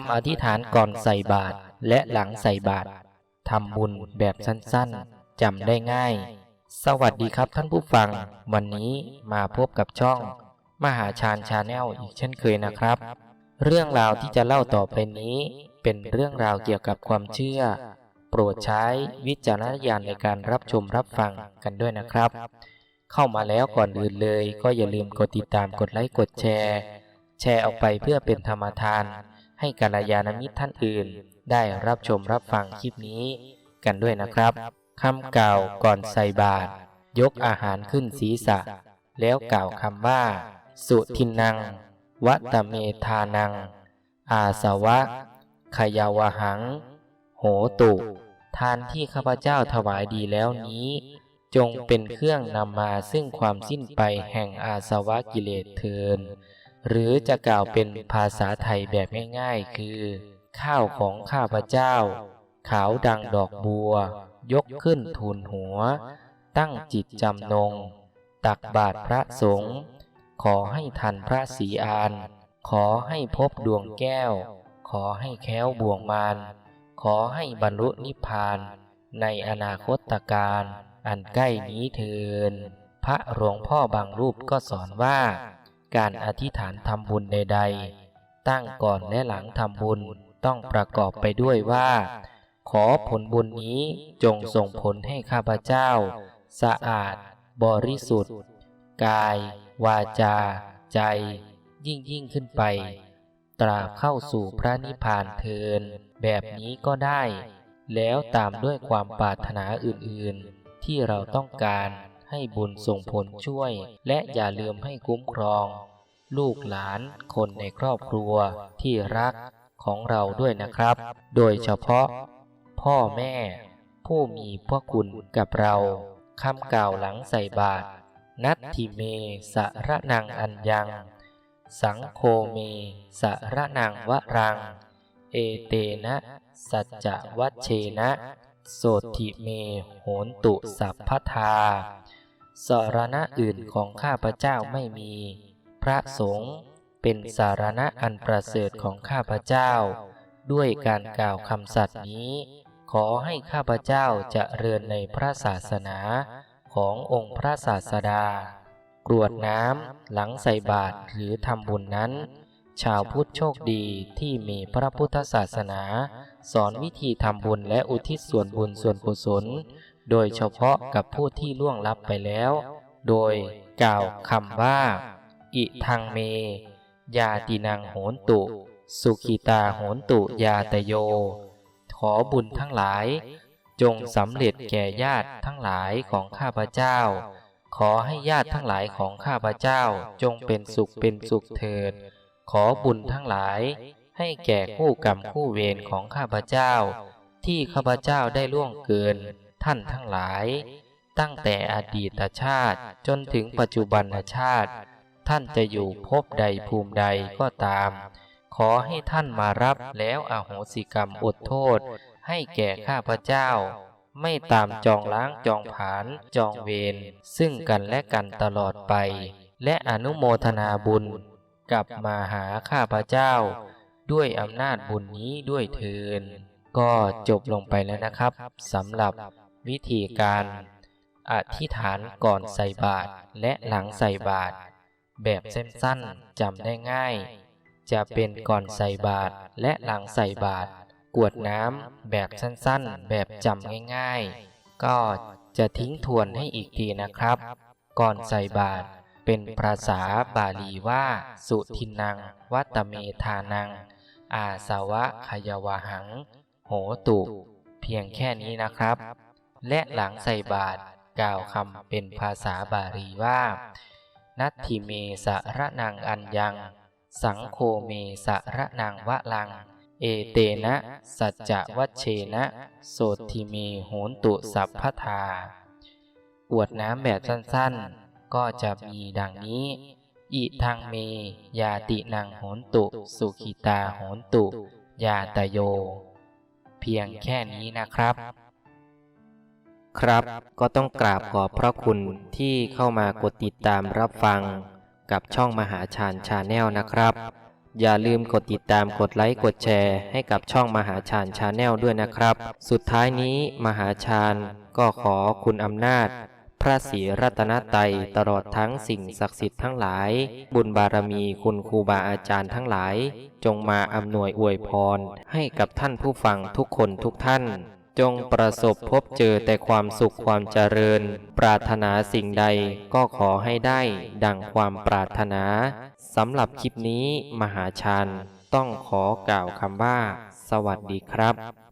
ำอธิษฐานก่อนใส่บาตรและหลังใส่บาตรทำบุญแบบสั้นๆจำได้ง่าย สวัสดีครับท่านผู้ฟัง วันนี้มาพบกับช่อง มหาชาญชาแนลอีกเช่นเคยนะครับ เรื่องราวที่จะเล่าต่อไปนี้ เป็นเรื่องราวเกี่ยวกับความเชื่อ โปรดใช้วิจารณญาณในการรับชมรับฟังกันด้วยนะครับ เข้ามาแล้วก่อนอื่นเลย ก็อย่าลืมกดติดตามกดไลค์กดแชร์ แชร์ออกไปเพื่อเป็นธรรมทาน ให้กัลยาณมิตรท่านอื่น ได้รับชมรับฟังคลิปนี้กันด้วยนะครับคำกล่าวก่อนใส่บาตรยกอาหารขึ้นศีรษะ แล้วกล่าวคำว่า สุทินังวัตเมธานัง อาสวะ ขยาวหัง โหตุ ทานที่ข้าพเจ้าถวายดีแล้วนี้ จงเป็นเครื่องนำมาซึ่งความสิ้นไปแห่งอาสวะกิเลสเทิน หรือจะกล่าวเป็นภาษาไทยแบบง่ายๆ คือ ข้าวของข้าพเจ้า ขาวดังดอกบัว ยกขึ้นทูลหัว ตั้งจิตจำนง ตักบาตรพระสงฆ์ขอให้ทันพระศีอาน ขอให้พบดวงแก้ว ขอให้แค้วบ่วงมารขอให้บรรลุนิพพาน ในอนาคตการอันใกล้นี้เทินพระหลวงพ่อบางรูปก็สอนว่า การอธิษฐานทำบุญใดๆ ตั้งก่อนและหลังทำบุญต้องประกอบไปด้วยว่า ขอผลบุญนี้จงส่งผลให้ข้าพเจ้า สะอาด บริสุทธิ์ กาย วาจา ใจ ยิ่งยิ่งขึ้นไป ตราบเข้าสู่พระนิพพานเทิน แบบนี้ก็ได้ แล้วตามด้วยความปรารถนาอื่นๆ ที่เราต้องการ ให้บุญส่งผลช่วย และอย่าลืมให้คุ้มครอง ลูกหลานคนในครอบครัวที่รักของเราด้วยนะครับ โดยเฉพาะ พ่อแม่ ผู้มีพระคุณกับเราคำกล่าวหลังใส่บาตรนัตถิเมสะระนังอัญญัง สังโคเมสะระนังวรัง เอเตนะสัจจวัชเชนะ โสติเมโหนตุสัพพทา สารณะอื่นของข้าพเจ้าไม่มี พระสงฆ์เป็นสารณะอันประเสริฐของข้าพเจ้า ด้วยการกล่าวคำสัตย์นี้ ขอให้ข้าพเจ้าจะเริญในพระศาสนาขององค์พระศาสดากรวดน้ำหลังใส่บาตรหรือทำบุญนั้น ชาวพุทธโชคดีที่มีพระพุทธศาสนา สอนวิธีทำบุญและอุทิศส่วนบุญส่วนกุศล โดยเฉพาะกับผู้ที่ล่วงลับไปแล้ว โดยกล่าวคำว่า อิทังเม ยาตินังโหนตุ สุขิตาโหนตุยาตโย ขอบุญทั้งหลาย จงสำเร็จแก่ญาติทั้งหลายของข้าพเจ้า ขอให้ญาติทั้งหลายของข้าพเจ้าจงเป็นสุขเป็นสุขเถิด ขอบุญทั้งหลายให้แก่คู่กรรมคู่เวรของข้าพเจ้า ที่ข้าพเจ้าได้ล่วงเกิน ท่านทั้งหลาย ตั้งแต่อดีตชาติจนถึงปัจจุบันชาติ ท่านจะอยู่ภพใดภูมิใดก็ตาม ขอให้ท่านมารับแล้วอโหสิกรรมอดโทษ ให้แก่ข้าพเจ้า ไม่ตามจองล้างจองผานจองเวรซึ่งกันและกันตลอดไป และอนุโมทนาบุญ กลับมาหาข้าพเจ้า ด้วยอำนาจบุญนี้ด้วยเทินก็จบลงไปแล้วนะครับสำหรับ วิธีการอธิษฐานก่อนใส่บาตรและหลังใส่บาตรแบบสั้นๆจำได้ง่าย จะเป็นก่อนใส่บาตรและหลังใส่บาตรกวดน้ำแบบสั้นๆ แบบจำง่ายๆ ก็จะทิ้งทวนให้อีกทีนะครับ ก่อนใส่บาตรเป็นภาษาบาลีว่า สุทินัง วัตเมธานัง อาสาวะขยวหัง โหตุ เพียงแค่นี้นะครับ และหลังใส่บาตรกล่าวคำเป็นภาษาบาลีว่า นัตถิเมสะระนังอัญญัง สังโคเมสะระนังวะลัง เอเตนะ สัจจะวัชเชนะ โสทิเมโหนตุสัพพทาอวดน้ำแบบสั้นๆ ก็จะมีดังนี้ อิทังเม ยาตินังโหนตุ สุขิตาโหนตุ ยาตโย เพียงแค่นี้นะครับ ครับ ก็ต้องกราบขอบพระคุณที่เข้ามากดติดตามรับฟัง กับช่องมหาชาญชาแนลนะครับ อย่าลืมกดติดตามกดไลค์กดแชร์ให้กับช่องมหาชาญชาแนลด้วยนะครับ สุดท้ายนี้มหาชาญก็ขอคุณอำนาจ พระศรีรัตนตรยตลอดทั้งสิ่งศักดิ์สิทธิ์ทั้งหลาย บุญบารมีคุณครูบาอาจารย์ทั้งหลาย จงมาอำนวยอวยพร ให้กับท่านผู้ฟังทุกคนทุกท่าน จงประสบพบเจอแต่ความสุขความเจริญ ปรารถนาสิ่งใดก็ขอให้ได้ดังความปรารถนาสำหรับคลิปนี้มหาชานต้องขอกล่าวคำว่า สวัสดีครับ